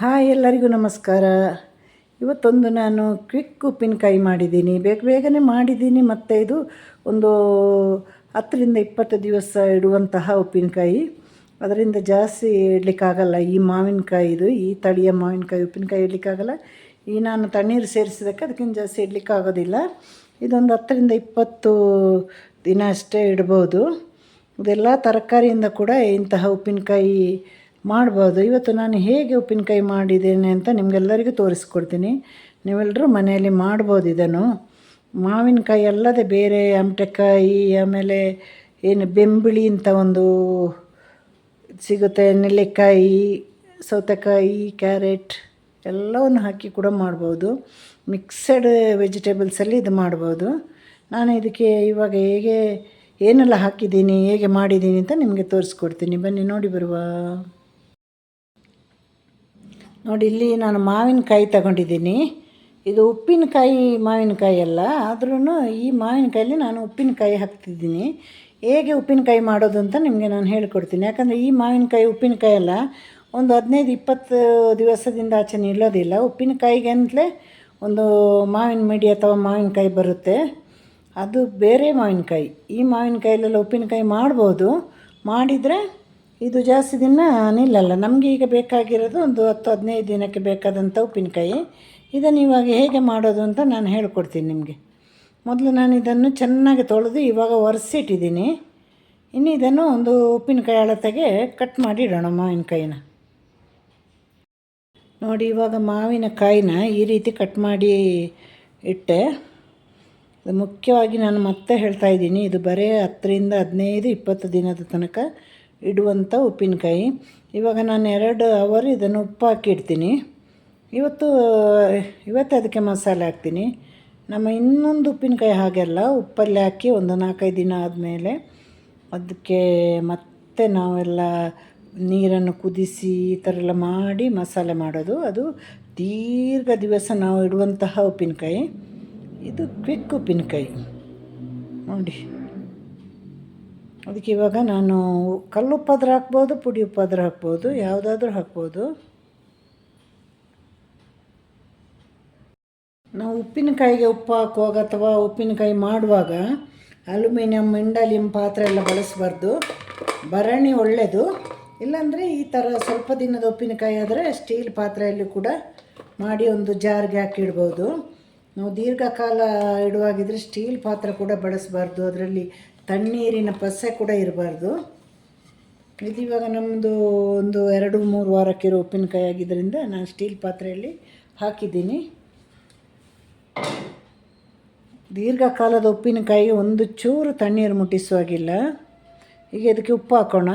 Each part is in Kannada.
ಹಾಯ್, ಎಲ್ಲರಿಗೂ ನಮಸ್ಕಾರ. ಇವತ್ತೊಂದು ನಾನು ಕ್ವಿಕ್ ಉಪ್ಪಿನಕಾಯಿ ಮಾಡಿದ್ದೀನಿ. ಬೇಗ ಬೇಗನೆ ಮಾಡಿದ್ದೀನಿ, ಮತ್ತು ಇದು ಒಂದು ಹತ್ತರಿಂದ ಇಪ್ಪತ್ತು ದಿವಸ ಇಡುವಂತಹ ಉಪ್ಪಿನಕಾಯಿ. ಅದರಿಂದ ಜಾಸ್ತಿ ಇಡಲಿಕ್ಕಾಗಲ್ಲ. ಈ ಮಾವಿನಕಾಯಿ ಇದು, ಈ ತಳಿಯ ಮಾವಿನಕಾಯಿ ಉಪ್ಪಿನಕಾಯಿ ಇಡಲಿಕ್ಕಾಗಲ್ಲ. ಈ ನಾನು ತಣ್ಣೀರು ಸೇರಿಸಿದಕ್ಕೆ ಅದಕ್ಕಿಂತ ಜಾಸ್ತಿ ಇಡಲಿಕ್ಕಾಗೋದಿಲ್ಲ. ಇದೊಂದು ಹತ್ತರಿಂದ ಇಪ್ಪತ್ತು ದಿನ ಅಷ್ಟೇ ಇಡ್ಬೋದು. ಇದೆಲ್ಲ ತರಕಾರಿಯಿಂದ ಕೂಡ ಇಂತಹ ಉಪ್ಪಿನಕಾಯಿ ಮಾಡ್ಬೋದು. ಇವತ್ತು ನಾನು ಹೇಗೆ ಉಪ್ಪಿನಕಾಯಿ ಮಾಡಿದ್ದೇನೆ ಅಂತ ನಿಮಗೆಲ್ಲರಿಗೂ ತೋರಿಸ್ಕೊಡ್ತೀನಿ. ನೀವೆಲ್ಲರೂ ಮನೆಯಲ್ಲಿ ಮಾಡ್ಬೋದು ಇದನ್ನು. ಮಾವಿನಕಾಯಿ ಅಲ್ಲದೆ ಬೇರೆ ಅಮಟೆಕಾಯಿ, ಆಮೇಲೆ ಏನು ಬೆಂಬಿಳಿ ಅಂತ ಒಂದು ಸಿಗುತ್ತೆ, ನೆಲ್ಲಿಕಾಯಿ, ಸೌತೆಕಾಯಿ, ಕ್ಯಾರೆಟ್ ಎಲ್ಲವನ್ನು ಹಾಕಿ ಕೂಡ ಮಾಡ್ಬೋದು. ಮಿಕ್ಸಡ್ ವೆಜಿಟೇಬಲ್ಸಲ್ಲಿ ಇದು ಮಾಡ್ಬೋದು. ನಾನು ಇದಕ್ಕೆ ಇವಾಗ ಹೇಗೆ, ಏನೆಲ್ಲ ಹಾಕಿದ್ದೀನಿ, ಹೇಗೆ ಮಾಡಿದ್ದೀನಿ ಅಂತ ನಿಮಗೆ ತೋರಿಸ್ಕೊಡ್ತೀನಿ. ಬನ್ನಿ, ನೋಡಿ ಬರುವ. ನೋಡಿ, ಇಲ್ಲಿ ನಾನು ಮಾವಿನಕಾಯಿ ತಗೊಂಡಿದ್ದೀನಿ. ಇದು ಉಪ್ಪಿನಕಾಯಿ, ಮಾವಿನಕಾಯಿ ಅಲ್ಲ. ಆದ್ರೂ ಈ ಮಾವಿನಕಾಯಲ್ಲಿ ನಾನು ಉಪ್ಪಿನಕಾಯಿ ಹಾಕ್ತಿದ್ದೀನಿ. ಹೇಗೆ ಉಪ್ಪಿನಕಾಯಿ ಮಾಡೋದು ಅಂತ ನಿಮಗೆ ನಾನು ಹೇಳಿಕೊಡ್ತೀನಿ. ಯಾಕಂದರೆ ಈ ಮಾವಿನಕಾಯಿ ಉಪ್ಪಿನಕಾಯಿ ಅಲ್ಲ. ಒಂದು ಹದಿನೈದು, ಇಪ್ಪತ್ತು ದಿವಸದಿಂದ ಆಚೆ ನಿಲ್ಲೋದಿಲ್ಲ. ಉಪ್ಪಿನಕಾಯಿಗೆ ಅಂತಲೇ ಒಂದು ಮಾವಿನ ಮಿಡಿ ಅಥವಾ ಮಾವಿನಕಾಯಿ ಬರುತ್ತೆ. ಅದು ಬೇರೆ ಮಾವಿನಕಾಯಿ. ಈ ಮಾವಿನಕಾಯಲ್ಲೆಲ್ಲ ಉಪ್ಪಿನಕಾಯಿ ಮಾಡ್ಬೋದು. ಮಾಡಿದರೆ ಇದು ಜಾಸ್ತಿ ದಿನ ನಿಲ್ಲಲ್ಲ. ನಮಗೆ ಈಗ ಬೇಕಾಗಿರೋದು ಒಂದು ಹತ್ತು, ಹದಿನೈದು ದಿನಕ್ಕೆ ಬೇಕಾದಂಥ ಉಪ್ಪಿನಕಾಯಿ. ಇದನ್ನು ಇವಾಗ ಹೇಗೆ ಮಾಡೋದು ಅಂತ ನಾನು ಹೇಳ್ಕೊಡ್ತೀನಿ ನಿಮಗೆ. ಮೊದಲು ನಾನು ಇದನ್ನು ಚೆನ್ನಾಗಿ ತೊಳೆದು ಇವಾಗ ಒರೆಸಿಟ್ಟಿದ್ದೀನಿ. ಇನ್ನು ಇದನ್ನು ಒಂದು ಉಪ್ಪಿನಕಾಯಿ ಅಳತೆಗೆ ಕಟ್ ಮಾಡಿ ಇಡೋಣ ಮಾವಿನಕಾಯಿನ. ನೋಡಿ, ಇವಾಗ ಮಾವಿನಕಾಯಿನ ಈ ರೀತಿ ಕಟ್ ಮಾಡಿ ಇಟ್ಟೆ. ಮುಖ್ಯವಾಗಿ ನಾನು ಮತ್ತೆ ಹೇಳ್ತಾ ಇದ್ದೀನಿ, ಇದು ಬರೀ ಹತ್ತರಿಂದ ಹದಿನೈದು, ಇಪ್ಪತ್ತು ದಿನದ ತನಕ ಇಡುವಂಥ ಉಪ್ಪಿನಕಾಯಿ. ಇವಾಗ ನಾನು ಎರಡು ಅವರ್ ಇದನ್ನು ಉಪ್ಪು ಹಾಕಿ ಇಡ್ತೀನಿ ಇವತ್ತು ಇವತ್ತು ಅದಕ್ಕೆ ಮಸಾಲೆ ಹಾಕ್ತೀನಿ. ನಮ್ಮ ಇನ್ನೊಂದು ಉಪ್ಪಿನಕಾಯಿ ಹಾಗೆಲ್ಲ ಉಪ್ಪಲ್ಲಿ ಹಾಕಿ ಒಂದು ನಾಲ್ಕೈದು ದಿನ ಆದಮೇಲೆ ಅದಕ್ಕೆ ಮತ್ತೆ ನಾವೆಲ್ಲ ನೀರನ್ನು ಕುದಿಸಿ ಈ ಥರ ಎಲ್ಲ ಮಾಡಿ ಮಸಾಲೆ ಮಾಡೋದು. ಅದು ದೀರ್ಘ ದಿವಸ ನಾವು ಇಡುವಂತಹ ಉಪ್ಪಿನಕಾಯಿ. ಇದು ಕ್ವಿಕ್ ಉಪ್ಪಿನಕಾಯಿ. ನೋಡಿ. ಅದಕ್ಕೆ ಇವಾಗ ನಾನು ಕಲ್ಲುಪ್ಪಾದ್ರೂ ಹಾಕ್ಬೋದು, ಪುಡಿ ಉಪ್ಪಾದ್ರೂ ಹಾಕ್ಬೋದು, ಯಾವುದಾದ್ರೂ ಹಾಕ್ಬೋದು. ನಾವು ಉಪ್ಪಿನಕಾಯಿಗೆ ಉಪ್ಪು ಹಾಕುವಾಗ ಅಥವಾ ಉಪ್ಪಿನಕಾಯಿ ಮಾಡುವಾಗ ಅಲ್ಯೂಮಿನಿಯಂ ಇಂಡಾಲಿಯಂ ಪಾತ್ರೆ ಎಲ್ಲ ಬಳಸಬಾರ್ದು. ಭರಣಿ ಒಳ್ಳೆಯದು ಇಲ್ಲಾಂದರೆ ಈ ಥರ ಸ್ವಲ್ಪ ದಿನದ ಉಪ್ಪಿನಕಾಯಿ ಆದರೆ ಸ್ಟೀಲ್ ಪಾತ್ರೆಯಲ್ಲಿ ಕೂಡ ಮಾಡಿ ಒಂದು ಜಾರ್ಗೆ ಹಾಕಿಡ್ಬೋದು ನಾವು ದೀರ್ಘಕಾಲ ಇಡುವಾಗಿದ್ದರೆ ಸ್ಟೀಲ್ ಪಾತ್ರೆ ಕೂಡ ಬಳಸಬಾರ್ದು. ಅದರಲ್ಲಿ ತಣ್ಣೀರಿನ ಪಸೆ ಕೂಡ ಇರಬಾರ್ದು. ಇದು ಇವಾಗ ನಮ್ಮದು ಒಂದು ಎರಡು ಮೂರು ವಾರಕ್ಕಿರೋ ಉಪ್ಪಿನಕಾಯಿ ಆಗಿದ್ದರಿಂದ ನಾನು ಸ್ಟೀಲ್ ಪಾತ್ರೆಯಲ್ಲಿ ಹಾಕಿದ್ದೀನಿ. ದೀರ್ಘಕಾಲದ ಉಪ್ಪಿನಕಾಯಿ ಒಂದು ಚೂರು ತಣ್ಣೀರು ಮುಟ್ಟಿಸುವಾಗಿಲ್ಲ ಈಗ ಇದಕ್ಕೆ ಉಪ್ಪು ಹಾಕೋಣ.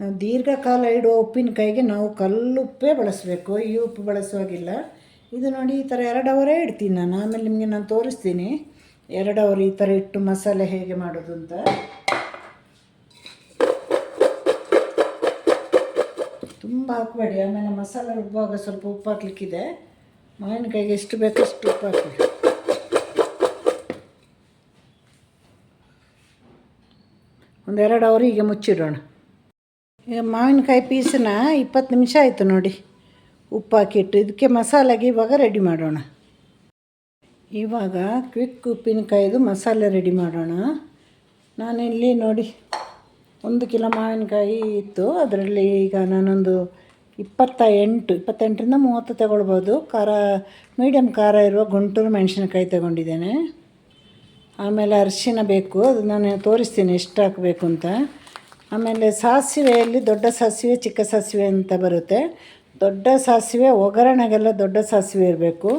ನಾವು ದೀರ್ಘಕಾಲ ಇಡುವ ಉಪ್ಪಿನಕಾಯಿಗೆ ನಾವು ಕಲ್ಲುಪ್ಪೇ ಬಳಸಬೇಕು. ಈ ಉಪ್ಪು ಬಳಸುವಾಗಿಲ್ಲ ಇದು ನೋಡಿ ಈ ಥರ ಎರಡು ಅವರೇ ಇಡ್ತೀನಿ ನಾನು. ಆಮೇಲೆ ನಿಮಗೆ ನಾನು ತೋರಿಸ್ತೀನಿ. ಎರಡು ಈ ಥರ ಇಟ್ಟು ಮಸಾಲೆ ಹೇಗೆ ಮಾಡೋದು ಅಂತ. ತುಂಬ ಹಾಕಬೇಡಿ, ಆಮೇಲೆ ಮಸಾಲೆ ರುಬ್ಬುವಾಗ ಸ್ವಲ್ಪ ಉಪ್ಪು ಹಾಕ್ಲಿಕ್ಕಿದೆ. ಮಾವಿನಕಾಯಿಗೆ ಎಷ್ಟು ಬೇಕು ಅಷ್ಟು ಉಪ್ಪು ಹಾಕಿ ಒಂದೆರಡು ಅವರ್ ಈಗ ಮುಚ್ಚಿಡೋಣ. ಈಗ ಮಾವಿನಕಾಯಿ ಪೀಸನ್ನ ಇಪ್ಪತ್ತು ನಿಮಿಷ ಆಯಿತು ನೋಡಿ. ಉಪ್ಪು ಹಾಕಿಟ್ಟು, ಇದಕ್ಕೆ ಮಸಾಲೆಗೆ ಇವಾಗ ರೆಡಿ ಮಾಡೋಣ. ಇವಾಗ ಕ್ವಿಕ್ ಉಪ್ಪಿನಕಾಯಿದು ಮಸಾಲೆ ರೆಡಿ ಮಾಡೋಣ. ನಾನಿಲ್ಲಿ ನೋಡಿ, ಒಂದು ಕಿಲೋ ಮಾವಿನಕಾಯಿ ಇತ್ತು. ಅದರಲ್ಲಿ ಈಗ ನಾನೊಂದು ಇಪ್ಪತ್ತ ಎಂಟು ಇಪ್ಪತ್ತೆಂಟರಿಂದ ಮೂವತ್ತು ತಗೊಳ್ಬೋದು. ಖಾರ ಮೀಡಿಯಮ್ ಖಾರ ಇರುವ ಗುಂಟೂರು ಮೆಣಸಿನಕಾಯಿ ತಗೊಂಡಿದ್ದೇನೆ. ಆಮೇಲೆ ಅರಿಶಿನ ಬೇಕು, ಅದು ನಾನು ತೋರಿಸ್ತೀನಿ ಎಷ್ಟು ಹಾಕಬೇಕು ಅಂತ. ಆಮೇಲೆ ಸಾಸಿವೆಯಲ್ಲಿ ದೊಡ್ಡ ಸಾಸಿವೆ, ಚಿಕ್ಕ ಸಾಸಿವೆ ಅಂತ ಬರುತ್ತೆ. ದೊಡ್ಡ ಸಾಸಿವೆ, ಒಗ್ಗರಣೆಗೆಲ್ಲ ದೊಡ್ಡ ಸಾಸಿವೆ ಇರಬೇಕು.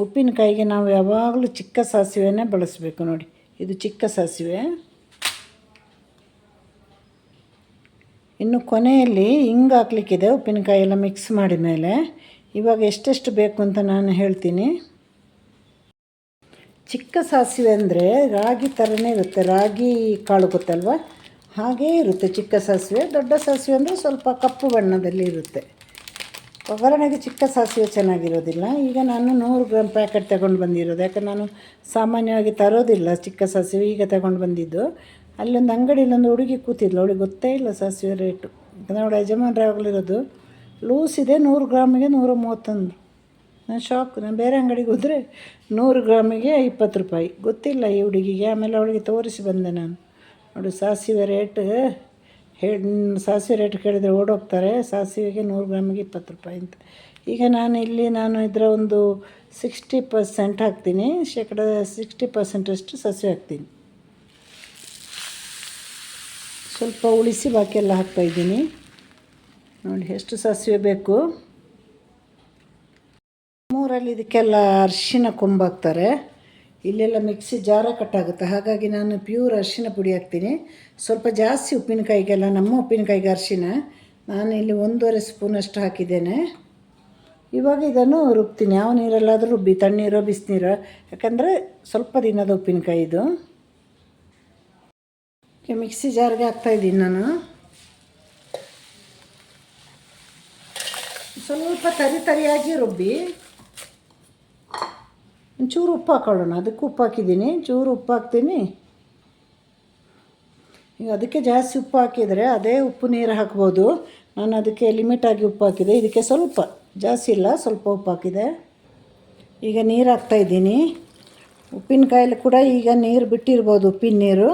ಉಪ್ಪಿನಕಾಯಿಗೆ ನಾವು ಯಾವಾಗಲೂ ಚಿಕ್ಕ ಸಾಸಿವೆನೇ ಬಳಸಬೇಕು ನೋಡಿ. ಇದು ಚಿಕ್ಕ ಸಾಸಿವೆ. ಇನ್ನು ಕೊನೆಯಲ್ಲಿ ಹಿಂಗೆ ಹಾಕ್ಲಿಕ್ಕಿದೆ, ಉಪ್ಪಿನಕಾಯಿ ಎಲ್ಲ ಮಿಕ್ಸ್ ಮಾಡಿದ ಮೇಲೆ. ಇವಾಗ ಎಷ್ಟೆಷ್ಟು ಬೇಕು ಅಂತ ನಾನು ಹೇಳ್ತೀನಿ. ಚಿಕ್ಕ ಸಾಸಿವೆ ಅಂದರೆ ರಾಗಿ ಥರನೇ ಇರುತ್ತೆ. ರಾಗಿ ಕಾಳು ಗೊತ್ತಲ್ವ? ಹಾಗೇ ಇರುತ್ತೆ ಚಿಕ್ಕ ಸಾಸಿವೆ. ದೊಡ್ಡ ಸಾಸಿವೆ ಅಂದರೆ ಸ್ವಲ್ಪ ಕಪ್ಪು ಬಣ್ಣದಲ್ಲಿ ಇರುತ್ತೆ. ಒಗ್ಗರಣೆಗೆ ಚಿಕ್ಕ ಸಾಸಿವೆ ಚೆನ್ನಾಗಿರೋದಿಲ್ಲ. ಈಗ ನಾನು ನೂರು ಗ್ರಾಮ್ ಪ್ಯಾಕೆಟ್ ತಗೊಂಡು ಬಂದಿರೋದು. ಯಾಕಂದ್ರೆ ನಾನು ಸಾಮಾನ್ಯವಾಗಿ ತರೋದಿಲ್ಲ ಚಿಕ್ಕ ಸಾಸಿವೆ, ಈಗ ತಗೊಂಡು ಬಂದಿದ್ದು. ಅಲ್ಲೊಂದು ಅಂಗಡಿಯಲ್ಲಿ ಒಂದು ಹುಡುಗಿ ಕೂತಿದ್ಲು. ಅವಳಿಗೆ ಗೊತ್ತೇ ಇಲ್ಲ ಸಾಸಿವೆ ರೇಟು. ಯಾಕಂದರೆ ಅವಳು ಯಜಮಾನ್ರ ಯಾವಾಗಲಿರೋದು ಲೂಸ್ ಇದೆ, ನೂರು ಗ್ರಾಮಿಗೆ ನೂರ ಮೂವತ್ತೊಂದು ನಾನು ಶಾಕ್ ನಾನು ಬೇರೆ ಅಂಗಡಿಗೆ ಹೋದರೆ ನೂರು ಗ್ರಾಮಿಗೆ ಇಪ್ಪತ್ತು ರೂಪಾಯಿ. ಗೊತ್ತಿಲ್ಲ ಈ ಹುಡುಗಿಗೆ. ಆಮೇಲೆ ಅವಳಿಗೆ ತೋರಿಸಿ ಬಂದೆ ನಾನು. ನೋಡು, ಸಾಸಿವೆ ರೇಟ್ ಹೇಳಿ ಸಾಸಿವೆ ರೇಟ್ ಕೇಳಿದರೆ ಓಡೋಗ್ತಾರೆ, ಸಾಸಿವೆಗೆ ನೂರು ಗ್ರಾಮಿಗೆ ಇಪ್ಪತ್ತು ರೂಪಾಯಿ ಅಂತ. ಈಗ ನಾನು ಇಲ್ಲಿ ನಾನು ಇದರ ಒಂದು ಸಿಕ್ಸ್ಟಿ ಪರ್ಸೆಂಟ್ ಹಾಕ್ತೀನಿ, ಶೇಕಡ ಸಿಕ್ಸ್ಟಿ ಪರ್ಸೆಂಟಷ್ಟು ಸಾಸಿವೆ ಹಾಕ್ತೀನಿ. ಸ್ವಲ್ಪ ಉಳಿಸಿ ಬಾಕಿ ಎಲ್ಲ ಹಾಕ್ತಾಯಿದ್ದೀನಿ ನೋಡಿ, ಎಷ್ಟು ಸಾಸಿವೆ ಬೇಕು. ಮೂರಲ್ಲಿ ಇದಕ್ಕೆಲ್ಲ ಅರಿಶಿನ ಕೊಂಬಾಕ್ತಾರೆ ಇಲ್ಲೆಲ್ಲ ಮಿಕ್ಸಿ ಜಾರ ಕಟ್ಟಾಗುತ್ತೆ. ಹಾಗಾಗಿ ನಾನು ಪ್ಯೂರ್ ಅರಿಶಿನ ಪುಡಿ ಹಾಕ್ತೀನಿ. ಸ್ವಲ್ಪ ಜಾಸ್ತಿ ಉಪ್ಪಿನಕಾಯಿಗೆಲ್ಲ, ನಮ್ಮ ಉಪ್ಪಿನಕಾಯಿಗೆ ಅರಿಶಿನ. ನಾನು ಇಲ್ಲಿ ಒಂದೂವರೆ ಸ್ಪೂನಷ್ಟು ಹಾಕಿದ್ದೇನೆ. ಇವಾಗ ಇದನ್ನು ರುಬ್ತೀನಿ. ಯಾವ ನೀರಲ್ಲಾದರೂ ರುಬ್ಬಿ, ತಣ್ಣೀರೋ, ಬಿಸಿನೀರೋ. ಯಾಕಂದರೆ ಸ್ವಲ್ಪ ದಿನದ ಉಪ್ಪಿನಕಾಯಿ ಇದು. ಮಿಕ್ಸಿ ಜಾರ್ಗೆ ಹಾಕ್ತಾಯಿದ್ದೀನಿ ನಾನು. ಸ್ವಲ್ಪ ತರಿ ತರಿಯಾಗಿ ರುಬ್ಬಿ. ಒಂಚೂರು ಉಪ್ಪು ಹಾಕೊಳ್ಳೋಣ. ಅದಕ್ಕೆ ಉಪ್ಪು ಹಾಕಿದ್ದೀನಿ. ಚೂರು ಉಪ್ಪು ಹಾಕ್ತೀನಿ. ಈಗ ಅದಕ್ಕೆ ಜಾಸ್ತಿ ಉಪ್ಪು ಹಾಕಿದರೆ ಅದೇ ಉಪ್ಪು ನೀರು ಹಾಕ್ಬೋದು. ನಾನು ಅದಕ್ಕೆ ಲಿಮಿಟಾಗಿ ಉಪ್ಪು ಹಾಕಿದೆ. ಇದಕ್ಕೆ ಸ್ವಲ್ಪ, ಜಾಸ್ತಿ ಇಲ್ಲ, ಸ್ವಲ್ಪ ಉಪ್ಪು ಹಾಕಿದೆ. ಈಗ ನೀರು ಹಾಕ್ತಾಯಿದ್ದೀನಿ ಉಪ್ಪಿನಕಾಯಲ್ಲಿ ಕೂಡ ಈಗ ನೀರು ಬಿಟ್ಟಿರ್ಬೋದು ಉಪ್ಪಿನ ನೀರು.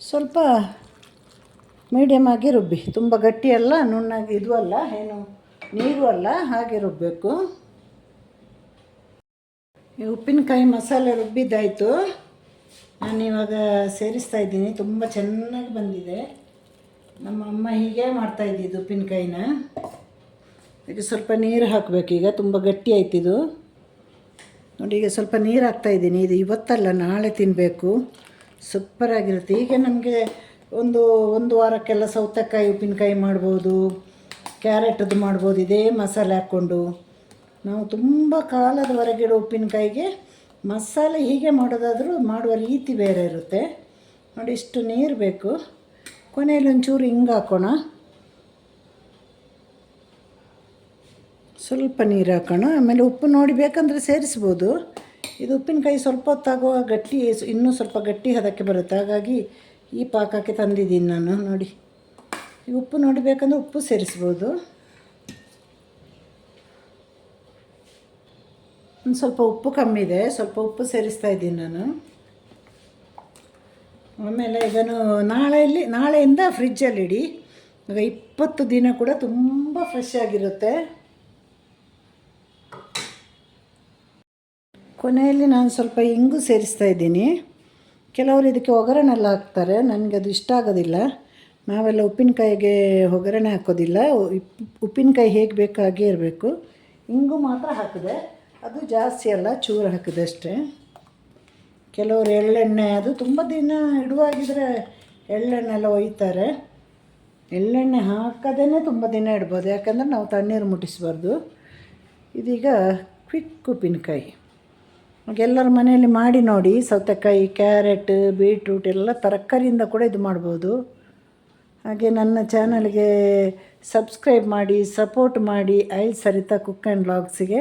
ಸ್ವಲ್ಪ ಮೀಡಿಯಮ್ ಆಗಿ ರುಬ್ಬಿ. ತುಂಬ ಗಟ್ಟಿ ಅಲ್ಲ, ನುಣ್ಣಗೆ ಇದು ಅಲ್ಲ, ಏನು, ನೀರು ಅಲ್ಲ, ಹಾಗೆ ರುಬ್ಬಬೇಕು. ಉಪ್ಪಿನಕಾಯಿ ಮಸಾಲೆ ರುಬ್ಬಿದ್ದಾಯಿತು. ನಾನು ಇವಾಗ ಸೇರಿಸ್ತಾ ಇದ್ದೀನಿ. ತುಂಬ ಚೆನ್ನಾಗಿ ಬಂದಿದೆ. ನಮ್ಮ ಅಮ್ಮ ಹೀಗೆ ಮಾಡ್ತಾ ಇದ್ದಿದ್ದು ಉಪ್ಪಿನಕಾಯಿನ. ಇದಕ್ಕೆ ಸ್ವಲ್ಪ ನೀರು ಹಾಕಬೇಕು. ಈಗ ತುಂಬ ಗಟ್ಟಿ ಆಯ್ತಿದು ನೋಡಿ, ಈಗ ಸ್ವಲ್ಪ ನೀರು ಹಾಕ್ತಾಯಿದ್ದೀನಿ ಇದು ಇವತ್ತಲ್ಲ, ನಾಳೆ ತಿನ್ನಬೇಕು ಸೂಪರಾಗಿರುತ್ತೆ ಈಗ ನಮಗೆ ಒಂದು ಒಂದು ವಾರಕ್ಕೆಲ್ಲ ಸೌತೆಕಾಯಿ ಉಪ್ಪಿನಕಾಯಿ ಮಾಡ್ಬೋದು. ಕ್ಯಾರೆಟದ್ದು ಮಾಡ್ಬೋದು. ಇದೇ ಮಸಾಲೆ ಹಾಕ್ಕೊಂಡು. ನಾವು ತುಂಬ ಕಾಲದವರೆಗಿಡೋ ಉಪ್ಪಿನಕಾಯಿಗೆ ಮಸಾಲೆ ಹೀಗೆ ಮಾಡೋದಾದರೂ ಮಾಡುವ ರೀತಿ ಬೇರೆ ಇರುತ್ತೆ. ನೋಡಿ, ಇಷ್ಟು ನೀರು ಬೇಕು. ಕೊನೆಯಲ್ಲಿ ಒಂಚೂರು ಹಿಂಗೆ ಹಾಕೋಣ. ಸ್ವಲ್ಪ ನೀರು ಹಾಕೋಣ. ಆಮೇಲೆ ಉಪ್ಪು ನೋಡಿ ಬೇಕಂದರೆ ಸೇರಿಸ್ಬೋದು. ಇದು ಉಪ್ಪಿನಕಾಯಿ ಸ್ವಲ್ಪ ಹೊತ್ತಾಗುವ ಗಟ್ಟಿ, ಇನ್ನೂ ಸ್ವಲ್ಪ ಗಟ್ಟಿ ಹದಕ್ಕೆ ಬರುತ್ತೆ. ಹಾಗಾಗಿ ಈ ಪಾಕಕ್ಕೆ ತಂದಿದ್ದೀನಿ ನಾನು. ನೋಡಿ, ಈ ಉಪ್ಪು ನೋಡಿ ಬೇಕಂದ್ರೆ ಉಪ್ಪು ಸೇರಿಸ್ಬೋದು. ಒಂದು ಸ್ವಲ್ಪ ಉಪ್ಪು ಕಮ್ಮಿ ಇದೆ. ಸ್ವಲ್ಪ ಉಪ್ಪು ಸೇರಿಸ್ತಾ ಇದ್ದೀನಿ ನಾನು. ಆಮೇಲೆ ಇದನ್ನು ನಾಳೆಯಲ್ಲಿ, ನಾಳೆಯಿಂದ ಫ್ರಿಜ್ಜಲ್ಲಿ ಇಡಿ. ಈಗ ಇಪ್ಪತ್ತು ದಿನ ಕೂಡ ತುಂಬ ಫ್ರೆಶ್ ಆಗಿರುತ್ತೆ. ಕೊನೆಯಲ್ಲಿ ನಾನು ಸ್ವಲ್ಪ ಇಂಗು ಸೇರಿಸ್ತಾ ಇದ್ದೀನಿ. ಕೆಲವರು ಇದಕ್ಕೆ ಒಗ್ಗರಣೆಲ್ಲ ಹಾಕ್ತಾರೆ. ನನಗೆ ಅದು ಇಷ್ಟ ಆಗೋದಿಲ್ಲ. ನಾವೆಲ್ಲ ಉಪ್ಪಿನಕಾಯಿಗೆ ಒಗ್ಗರಣೆ ಹಾಕೋದಿಲ್ಲ. ಉಪ್ಪಿನಕಾಯಿ ಹೇಗೆ ಬೇಕಾಗೇ ಇರಬೇಕು. ಇಂಗು ಮಾತ್ರ ಹಾಕಿದೆ. ಅದು ಜಾಸ್ತಿ ಅಲ್ಲ, ಚೂರು ಹಾಕಿದಷ್ಟೇ. ಕೆಲವರು ಎಳ್ಳೆಣ್ಣೆ, ಅದು ತುಂಬ ದಿನ ಇಡುವಾಗಿದ್ರೆ ಎಳ್ಳೆಣ್ಣೆ ಎಲ್ಲ ಒಯ್ತಾರೆ. ಎಳ್ಳೆಣ್ಣೆ ಹಾಕದೇ ತುಂಬ ದಿನ ಇಡ್ಬೋದು, ಯಾಕಂದರೆ ನಾವು ತಣ್ಣೀರು ಮುಟ್ಟಿಸಬಾರ್ದು. ಇದೀಗ ಕ್ವಿಕ್ ಉಪ್ಪಿನಕಾಯಿ. ಎಲ್ಲರ ಮನೆಯಲ್ಲಿ ಮಾಡಿ ನೋಡಿ, ಸೌತೆಕಾಯಿ, ಕ್ಯಾರೆಟ್, ಬೀಟ್ರೂಟ್ ಎಲ್ಲ ತರಕಾರಿಯಿಂದ ಕೂಡ ಇದು ಮಾಡ್ಬೋದು. ಹಾಗೆ ನನ್ನ ಚಾನಲ್ಗೆ ಸಬ್ಸ್ಕ್ರೈಬ್ ಮಾಡಿ, ಸಪೋರ್ಟ್ ಮಾಡಿ ಐ ಸರಿತಾ ಕುಕ್ ಆ್ಯಂಡ್ ಬ್ಲಾಗ್ಸಿಗೆ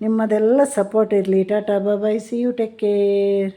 ನಿಮ್ಮದೆಲ್ಲ ಸಪೋರ್ಟ್ ಇರಲಿ. Tata bye bye see you take care